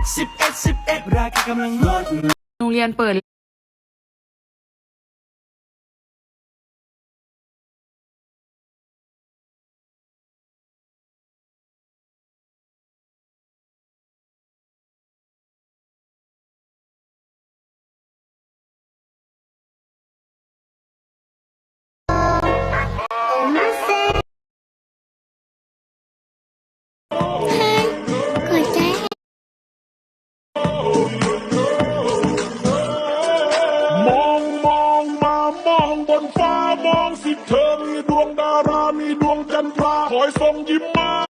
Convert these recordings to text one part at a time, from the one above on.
11 11 ราคากำลังลด โรงเรียนเปิด ที่เธอมีดวงดารา มีดวงจันทราคอยส่งยิ้มมา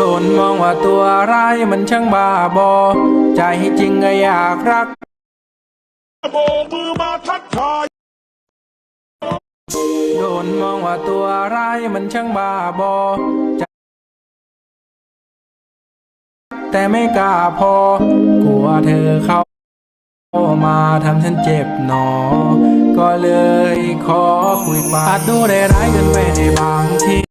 ดนมองว่าตัวร้ายมันช่างบ้าบอ ใจจริงก็อยากรักโบกมือมาทักทายโดนมองว่าตัวร้ายมันช่างบ้าบอใจแต่ไม่กล้าพอ กลัวเธอเข้ามาทำฉันเจ็บหนอ ก็เลยขอคุยปาอาจดูได้ร้ายเกินไปในบางที